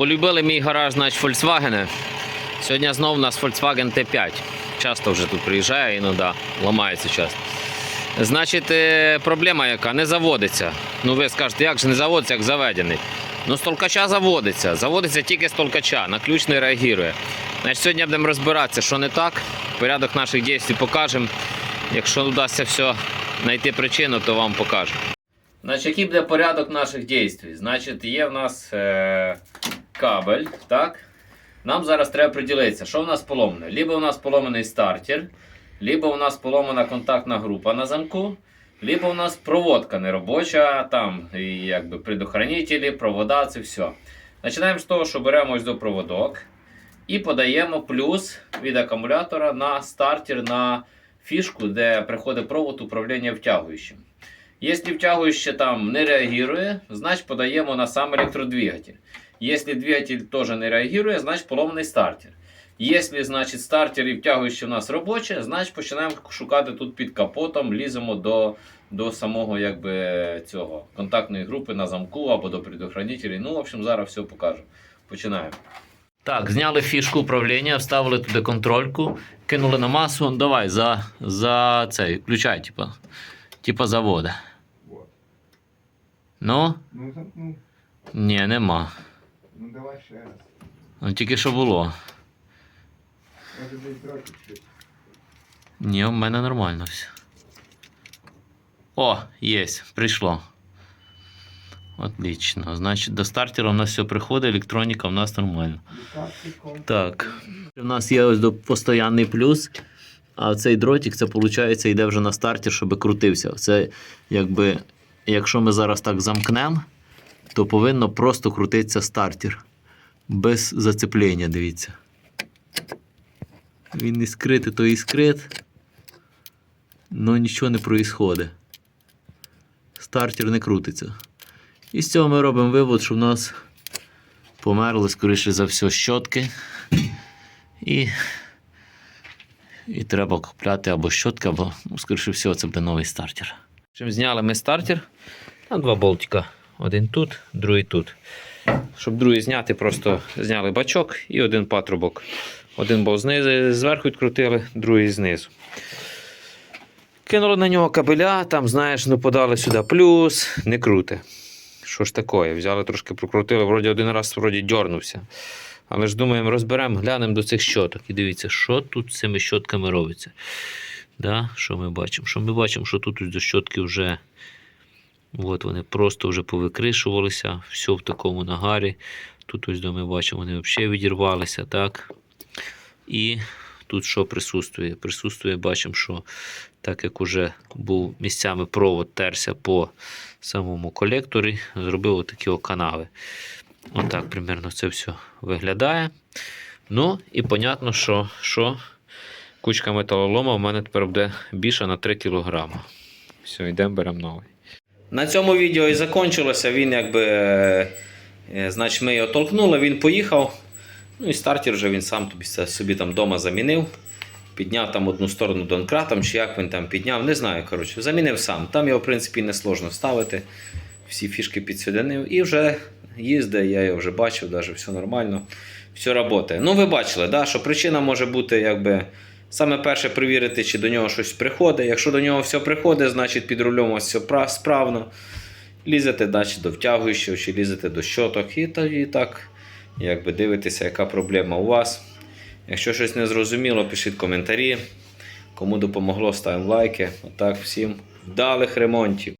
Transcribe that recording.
Полюбили мій гараж, значить, Volkswagen. Сьогодні знову у нас Volkswagen T5. Часто вже тут приїжджає, іноді ламається часто. Значить, е, проблема яка? Не заводиться. Ну ви скажете, як же не заводиться, як заведений. Ну, з заводиться. Заводиться тільки з толкача, на ключ не реагує. Значить, сьогодні будемо розбиратися, що не так. Порядок наших дій покажемо. Якщо вдасться все знайти причину, то вам покажу. Значить, який буде порядок наших дій? Значить, є в нас е, кабель, так? Нам зараз треба приділитися, що в нас поломане. Либо у нас поломаний стартер, либо у нас поломана контактна група на замку, либо у нас проводка неробоча, там і якби предохранителі, провода, це все. Починаємо з того, що беремо ось до проводок і подаємо плюс від акумулятора на стартер на фішку, де приходить провод управління втягуючим. Якщо втягуюче там не реагує, значить подаємо на сам електродвигатель. Если двигатель тоже не реагирует, значит поломаний стартер. Якщо значить, стартер і втягуюче в нас робоче, значить починаємо шукати тут під капотом, ліземо до, до самого якби, цього, контактної групи на замку або до предохранителей. Ну, в общем, зараз все покажу. Починаємо. Так, зняли фішку управління, вставили туди контрольку, кинули на масу. Давай за, за цей, включай, типа, типа завода. Ну, Ну, ну, ні, нема. Ну давай ще раз. Ну, тільки що було. Може десь дротик щось. Ні, у мене нормально все. О, є, прийшло. Отлично. Значить, до стартера у нас все приходить, електроніка у нас нормально. Так. У нас є ось постоянний плюс. А цей дротик, це виходить, йде вже на стартер, щоб крутився. Це якби, якщо ми зараз так замкнемо, то повинно просто крутитися стартер. Без зацеплення, дивіться. Він іскрити, то іскрит. Но нічого не проїсходить. Стартер не крутиться. І з цього ми робимо вивод, що в нас померли, скоріше за все, щотки. І, і треба купляти або щотки, або, ну, скоріше всього, це буде новий стартер. Чим зняли ми стартер. Там два болтика. Один тут, другий тут. Щоб другий зняти, просто зняли бачок і один патрубок. Один був знизу, зверху відкрутили, другий знизу. Кинули на нього кабеля, там, знаєш, ну подали сюди плюс, не круте. Що ж таке? Взяли трошки прокрутили, вроді один раз вроді дьорнувся. Але ж думаємо, розберемо, глянемо до цих щоток. І дивіться, що тут з цими щотками робиться. Да? Що ми бачимо? Що ми бачимо, що тут до щотки вже от вони просто вже повикришувалися, все в такому нагарі. Тут ось ми бачимо, вони взагалі відірвалися. так? І тут що присутствує? Присутствує, бачимо, що так як уже був місцями провод терся по самому колекторі, зробив отакі канави. Отак примерно це все виглядає. Ну і понятно, що, що кучка металолома в мене тепер буде більше на 3 кг. Все, йдемо беремо новий. На цьому відео і закінчилося. Він якби. е, е, Значить, ми його толкнули, він поїхав. Ну і стартер вже він сам тобі собі там вдома замінив. Підняв там одну сторону донкратом, чи як він там підняв, не знаю. коротше, Замінив сам. Там його, в принципі, не сложно вставити. Всі фішки підсоединив. І вже їздить, я його вже бачив, навіть все нормально. Все працює. Ну, ви бачили, да, що причина може бути, якби. Саме перше перевірити, чи до нього щось приходить. Якщо до нього все приходить, значить під рулем ось все справно. Лізете далі до втягуючого, чи лізете до щоток, і, та- і так якби дивитеся, яка проблема у вас. Якщо щось не зрозуміло, пишіть коментарі. Кому допомогло, ставимо лайки. Отак, всім вдалих ремонтів.